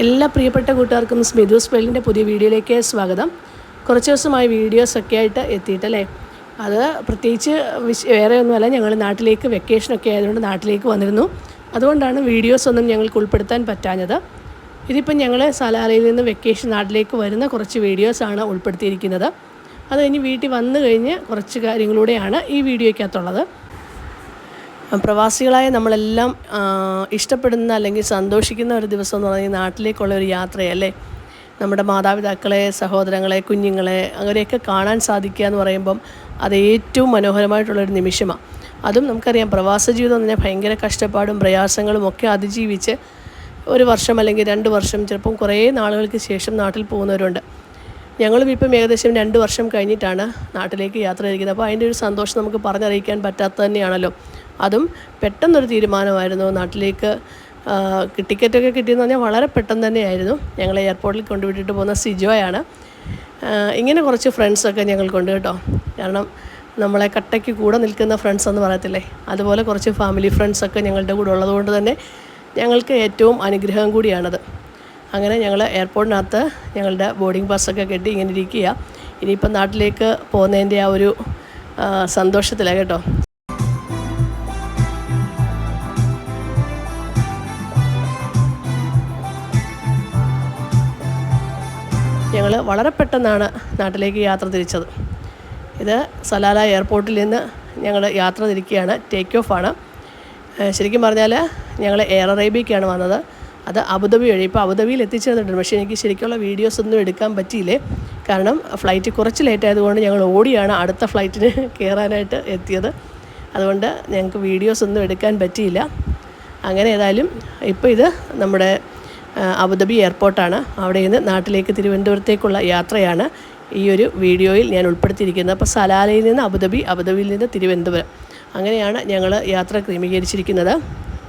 എല്ലാ പ്രിയപ്പെട്ട കൂട്ടുകാർക്കും സ്മിതു സ്പെല്ലിന്റെ പുതിയ വീഡിയോയിലേക്ക് സ്വാഗതം. കുറച്ച് ദിവസമായി വീഡിയോസൊക്കെ ആയിട്ട് എത്തിയിട്ടല്ലേ? അത് പ്രത്യേകിച്ച് വിശ് വേറെ ഒന്നുമല്ല ഞങ്ങൾ നാട്ടിലേക്ക് വെക്കേഷനൊക്കെ ആയതുകൊണ്ട് നാട്ടിലേക്ക് വന്നിരുന്നു. അതുകൊണ്ടാണ് വീഡിയോസ് ഒന്നും ഞങ്ങൾക്ക് ഉൾപ്പെടുത്താൻ പറ്റാഞ്ഞത്. ഇതിപ്പം ഞങ്ങൾ സലാലയിൽ നിന്ന് വെക്കേഷൻ നാട്ടിലേക്ക് വരുന്ന കുറച്ച് വീഡിയോസാണ് ഉൾപ്പെടുത്തിയിരിക്കുന്നത്. അത് കഴിഞ്ഞ് വീട്ടിൽ വന്നു കഴിഞ്ഞ് കുറച്ച് കാര്യങ്ങളൂടെയാണ് ഈ വീഡിയോയ്ക്കകത്തുള്ളത്. പ്രവാസികളായ നമ്മളെല്ലാം ഇഷ്ടപ്പെടുന്ന അല്ലെങ്കിൽ സന്തോഷിക്കുന്ന ഒരു ദിവസം എന്ന് പറഞ്ഞാൽ നാട്ടിലേക്കുള്ള ഒരു യാത്രയല്ലേ? നമ്മുടെ മാതാപിതാക്കളെ സഹോദരങ്ങളെ കുഞ്ഞുങ്ങളെ അവരെയൊക്കെ കാണാൻ സാധിക്കുക എന്ന് പറയുമ്പം അത് ഏറ്റവും മനോഹരമായിട്ടുള്ളൊരു നിമിഷമാണ് അതും നമുക്കറിയാം പ്രവാസ ജീവിതം തന്നെ ഭയങ്കര കഷ്ടപ്പാടും പ്രയാസങ്ങളും ഒക്കെ അതിജീവിച്ച് ഒരു വർഷം അല്ലെങ്കിൽ രണ്ട് വർഷം ചിലപ്പം കുറേ നാളുകൾക്ക് ശേഷം നാട്ടിൽ പോകുന്നവരുണ്ട്. ഞങ്ങളും ഇപ്പം ഏകദേശം രണ്ട് വർഷം കഴിഞ്ഞിട്ടാണ് നാട്ടിലേക്ക് യാത്ര ചെയ്തിരിക്കുന്നത് അപ്പോൾ അതിന്റെ ഒരു സന്തോഷം നമുക്ക് പറഞ്ഞറിയിക്കാൻ പറ്റാത്തത് തന്നെയാണല്ലോ. അതും പെട്ടെന്നൊരു തീരുമാനമായിരുന്നു. നാട്ടിലേക്ക് ടിക്കറ്റൊക്കെ കിട്ടിയെന്ന് പറഞ്ഞാൽ വളരെ പെട്ടെന്ന് തന്നെയായിരുന്നു. ഞങ്ങൾ എയർപോർട്ടിൽ കൊണ്ടുവിട്ടിട്ട് പോകുന്ന സിജോയാണ്. ഇങ്ങനെ കുറച്ച് ഫ്രണ്ട്സൊക്കെ ഞങ്ങൾക്കുണ്ട് കേട്ടോ. കാരണം നമ്മളെ കട്ടയ്ക്ക് കൂടെ നിൽക്കുന്ന ഫ്രണ്ട്സ് എന്ന് പറയത്തില്ലേ? അതുപോലെ കുറച്ച് ഫാമിലി ഫ്രണ്ട്സൊക്കെ ഞങ്ങളുടെ കൂടെ ഉള്ളതുകൊണ്ട് തന്നെ ഞങ്ങൾക്ക് ഏറ്റവും അനുഗ്രഹം കൂടിയാണത്. അങ്ങനെ ഞങ്ങൾ എയർപോർട്ടിനകത്ത് ഞങ്ങളുടെ ബോർഡിംഗ് പാസ്സൊക്കെ കെട്ടി ഇങ്ങനെ ഇരിക്കുക ഇനിയിപ്പം നാട്ടിലേക്ക് പോകുന്നതിന്റെ ആ ഒരു സന്തോഷത്തിലാണ് കേട്ടോ. വളരെ പെട്ടെന്നാണ് നാട്ടിലേക്ക് യാത്ര തിരിച്ചത്. ഇത് സലാല എയർപോർട്ടിൽ നിന്ന് ഞങ്ങൾ യാത്ര തിരിക്കുകയാണ് ടേക്ക് ആണ്. ശരിക്കും പറഞ്ഞാൽ ഞങ്ങൾ എയർ അറേബ്യക്കാണ് വന്നത്. അത് അബുദാബി വഴി. ഇപ്പോൾ അബുദാബിയിൽ എത്തിച്ചേർന്നിട്ടുണ്ട്. പക്ഷേ എനിക്ക് ശരിക്കുള്ള വീഡിയോസ് ഒന്നും എടുക്കാൻ പറ്റിയില്ലേ? കാരണം ഫ്ലൈറ്റ് കുറച്ച് ലേറ്റ് ആയതുകൊണ്ട് ഞങ്ങൾ ഓടിയാണ് അടുത്ത ഫ്ലൈറ്റിന് കയറാനായിട്ട് എത്തിയത്. അതുകൊണ്ട് ഞങ്ങൾക്ക് വീഡിയോസ് ഒന്നും എടുക്കാൻ പറ്റിയില്ല. അങ്ങനെ ഏതായാലും ഇപ്പോൾ ഇത് നമ്മുടെ അബുദാബി എയർപോർട്ടാണ്. അവിടെ നിന്ന് നാട്ടിലേക്ക് തിരുവനന്തപുരത്തേക്കുള്ള യാത്രയാണ് ഈ ഒരു വീഡിയോയിൽ ഞാൻ ഉൾപ്പെടുത്തിയിരിക്കുന്നത്. അപ്പോൾ സലാലയിൽ നിന്ന് അബുദാബി അബുദാബിയിൽ നിന്ന് തിരുവനന്തപുരം. അങ്ങനെയാണ് ഞങ്ങൾ യാത്ര ക്രമീകരിച്ചിരിക്കുന്നത്.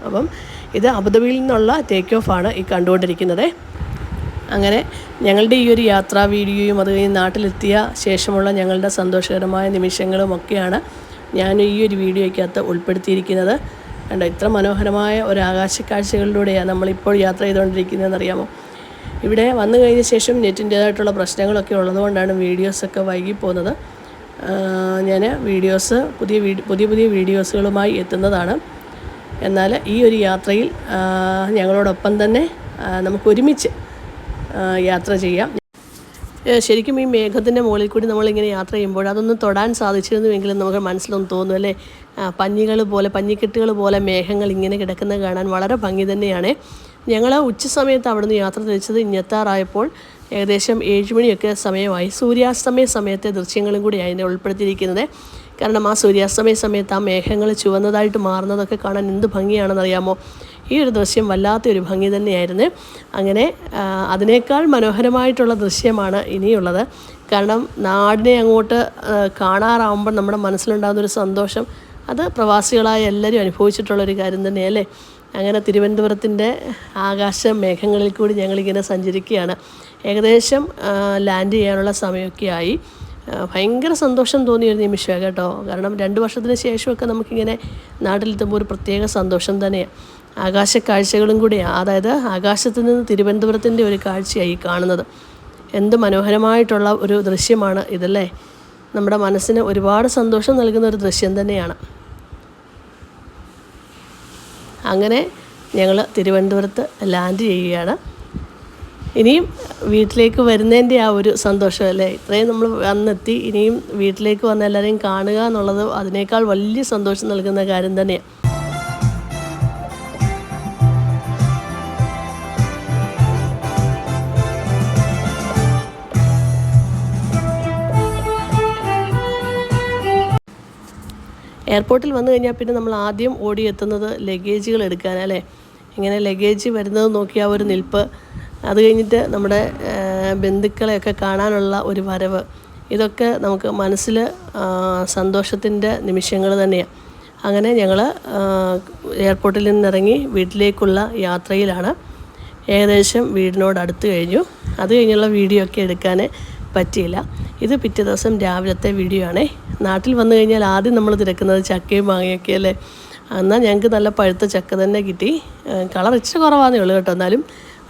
അപ്പം ഇത് അബുദാബിയിൽ നിന്നുള്ള ടേക്ക് ഓഫ് ആണ് ഈ കണ്ടുകൊണ്ടിരിക്കുന്നത്. അങ്ങനെ ഞങ്ങളുടെ ഈ ഒരു യാത്രാ വീഡിയോയും അത് കഴിഞ്ഞ് നാട്ടിലെത്തിയ ശേഷമുള്ള ഞങ്ങളുടെ സന്തോഷകരമായ നിമിഷങ്ങളും ഒക്കെയാണ് ഞാൻ ഈ ഒരു വീഡിയോയ്ക്കകത്ത് ഉൾപ്പെടുത്തിയിരിക്കുന്നത്. കണ്ടോ ഇത്ര മനോഹരമായ ഒരു ആകാശക്കാഴ്ചകളിലൂടെയാണ് നമ്മളിപ്പോൾ യാത്ര ചെയ്തുകൊണ്ടിരിക്കുന്നതെന്ന് അറിയാമോ ഇവിടെ വന്നു കഴിഞ്ഞ ശേഷം നെറ്റിന്റേതായിട്ടുള്ള പ്രശ്നങ്ങളൊക്കെ ഉള്ളതുകൊണ്ടാണ് വീഡിയോസൊക്കെ വൈകി പോകുന്നത് ഞാൻ വീഡിയോസ് പുതിയ പുതിയ പുതിയ വീഡിയോസുകളുമായി എത്തുന്നതാണ്. എന്നാൽ ഈ ഒരു യാത്രയിൽ ഞങ്ങളോടൊപ്പം തന്നെ നമുക്ക് ഒരുമിച്ച് യാത്ര ചെയ്യാം. ശരിക്കും ഈ മേഘത്തിന്റെ മുകളിൽ കൂടി നമ്മളിങ്ങനെ യാത്ര ചെയ്യുമ്പോൾ അതൊന്നും തൊടാൻ സാധിച്ചിരുന്നുവെങ്കിലും നമുക്ക് മനസ്സിലൊന്നും തോന്നും അല്ലേ? പഞ്ഞികൾ പോലെ പഞ്ഞിക്കെട്ടുകൾ പോലെ മേഘങ്ങൾ ഇങ്ങനെ കിടക്കുന്നത് കാണാൻ വളരെ ഭംഗി തന്നെയാണ്. ഞങ്ങൾ ഉച്ച സമയത്ത് അവിടുന്ന് യാത്ര തിരിച്ചത് ഇഞ്ഞത്താറായപ്പോൾ ഏകദേശം ഏഴ് മണിയൊക്കെ സമയമായി. സൂര്യാസ്തമയ സമയത്തെ ദൃശ്യങ്ങളും കൂടി അതിനെ ഉൾപ്പെടുത്തിയിരിക്കുന്നത്. കാരണം ആ സൂര്യാസ്തമയ സമയത്ത് ആ മേഘങ്ങൾ ചുവന്നതായിട്ട് മാറുന്നതൊക്കെ കാണാൻ എന്ത് ഭംഗിയാണെന്നറിയാമോ? ഈ ഒരു ദൃശ്യം വല്ലാത്തൊരു ഭംഗി തന്നെയായിരുന്നു. അങ്ങനെ അതിനേക്കാൾ മനോഹരമായിട്ടുള്ള ദൃശ്യമാണ് ഇനിയുള്ളത്. കാരണം നാടിനെ അങ്ങോട്ട് കാണാറാവുമ്പോൾ നമ്മുടെ മനസ്സിലുണ്ടാകുന്നൊരു സന്തോഷം അത് പ്രവാസികളായ എല്ലാവരും അനുഭവിച്ചിട്ടുള്ളൊരു കാര്യം തന്നെയല്ലേ? അങ്ങനെ തിരുവനന്തപുരത്തിന്റെ ആകാശ മേഘങ്ങളിൽ കൂടി ഞങ്ങളിങ്ങനെ സഞ്ചരിക്കുകയാണ്. ഏകദേശം ലാൻഡ് ചെയ്യാനുള്ള സമയമൊക്കെ ആയി ഭയങ്കര സന്തോഷം തോന്നിയ ഒരു നിമിഷമാണ് കേട്ടോ. കാരണം രണ്ട് വർഷത്തിന് ശേഷമൊക്കെ നമുക്കിങ്ങനെ നാട്ടിലെത്തുമ്പോൾ ഒരു പ്രത്യേക സന്തോഷം തന്നെയാണ് ആകാശ കാഴ്ചകളും കൂടിയാണ് അതായത് ആകാശത്ത് നിന്ന് തിരുവനന്തപുരത്തിന്റെ ഒരു കാഴ്ചയായി കാണുന്നത്. എന്ത് മനോഹരമായിട്ടുള്ള ഒരു ദൃശ്യമാണ് ഇതല്ലേ? നമ്മുടെ മനസ്സിന് ഒരുപാട് സന്തോഷം നൽകുന്ന ഒരു ദൃശ്യം തന്നെയാണ്. അങ്ങനെ ഞങ്ങൾ തിരുവനന്തപുരത്ത് ലാൻഡ് ചെയ്യുകയാണ്. ഇനിയും വീട്ടിലേക്ക് വരുന്നതിന്റെ ആ ഒരു സന്തോഷം അല്ലേ? ഇത്രയും നമ്മൾ വന്നെത്തി ഇനിയും വീട്ടിലേക്ക് വന്ന് എല്ലാവരെയും കാണുക എന്നുള്ളത് അതിനേക്കാൾ വലിയ സന്തോഷം നൽകുന്ന കാര്യം തന്നെയാണ് എയർപോർട്ടിൽ വന്നു കഴിഞ്ഞാൽ പിന്നെ നമ്മൾ ആദ്യം ഓടിയെത്തുന്നത് ലഗേജുകൾ എടുക്കാൻ അല്ലേ? ഇങ്ങനെ ലഗേജ് വരുന്നത് നോക്കി ആ ഒരു നിൽപ്പ്. അത് കഴിഞ്ഞിട്ട് നമ്മുടെ ബന്ധുക്കളെയൊക്കെ കാണാനുള്ള ഒരു വരവ്. ഇതൊക്കെ നമുക്ക് മനസ്സിൽ സന്തോഷത്തിന്റെ നിമിഷങ്ങൾ തന്നെയാണ് അങ്ങനെ ഞങ്ങൾ എയർപോർട്ടിൽ നിന്നിറങ്ങി വീട്ടിലേക്കുള്ള യാത്രയിലാണ്. ഏകദേശം വീടിനോട് അടുത്ത് കഴിഞ്ഞു. അത് കഴിഞ്ഞുള്ള വീഡിയോ ഒക്കെ എടുക്കാൻ പറ്റിയില്ല. ഇത് പിറ്റേ ദിവസം രാവിലത്തെ വീഡിയോ ആണേ. നാട്ടിൽ വന്നു കഴിഞ്ഞാൽ ആദ്യം നമ്മൾ തിരക്കുന്നത് ചക്കയും മാങ്ങയൊക്കെ അല്ലേ? എന്നാൽ ഞങ്ങൾക്ക് നല്ല പഴുത്ത ചക്ക തന്നെ കിട്ടി. കളർ ഇച്ചിരി കുറവാന്നേ ഉള്ളൂ കേട്ടോ. എന്നാലും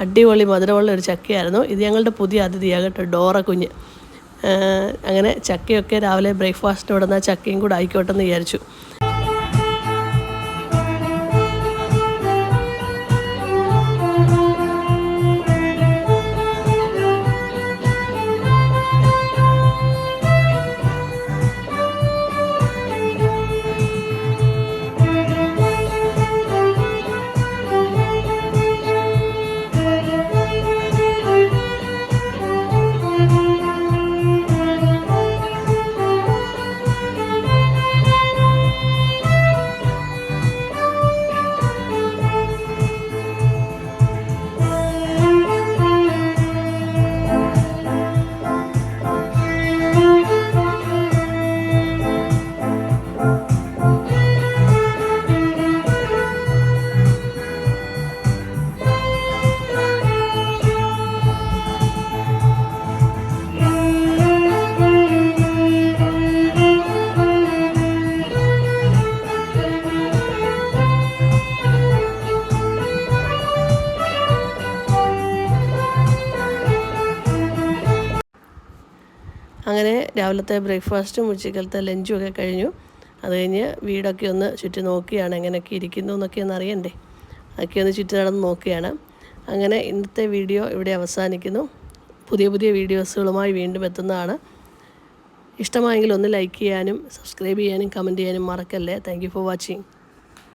അടിപൊളി മധുരമുള്ള ഒരു ചക്കയായിരുന്നു. ഇത് ഞങ്ങളുടെ പുതിയ അതിഥിയാണ് കേട്ടോ ഡോറ കുഞ്ഞ്. അങ്ങനെ ചക്കയൊക്കെ രാവിലെ ബ്രേക്ക്ഫാസ്റ്റിന് ഇടുന്ന ചക്കയും കൂടെ ആയിക്കോട്ടെ എന്ന് വിചാരിച്ചു. അങ്ങനെ രാവിലത്തെ ബ്രേക്ക്ഫാസ്റ്റും ഉച്ചക്കലത്തെ ലഞ്ചും ഒക്കെ കഴിഞ്ഞു. അത് കഴിഞ്ഞ് വീടൊക്കെ ഒന്ന് ചുറ്റി നോക്കിയാണ് എങ്ങനെയൊക്കെ ഇരിക്കുന്നു എന്നൊക്കെ ഒന്ന് അറിയണ്ടേ? അതൊക്കെ ഒന്ന് ചുറ്റി നടന്ന് നോക്കിയാണ്. അങ്ങനെ ഇന്നത്തെ വീഡിയോ ഇവിടെ അവസാനിക്കുന്നു. പുതിയ പുതിയ വീഡിയോസുകളുമായി വീണ്ടും എത്തുന്നതാണ്. ഇഷ്ടമായെങ്കിൽ ഒന്ന് ലൈക്ക് ചെയ്യാനും സബ്സ്ക്രൈബ് ചെയ്യാനും കമന്റ് ചെയ്യാനും മറക്കല്ലേ. Thank for watching.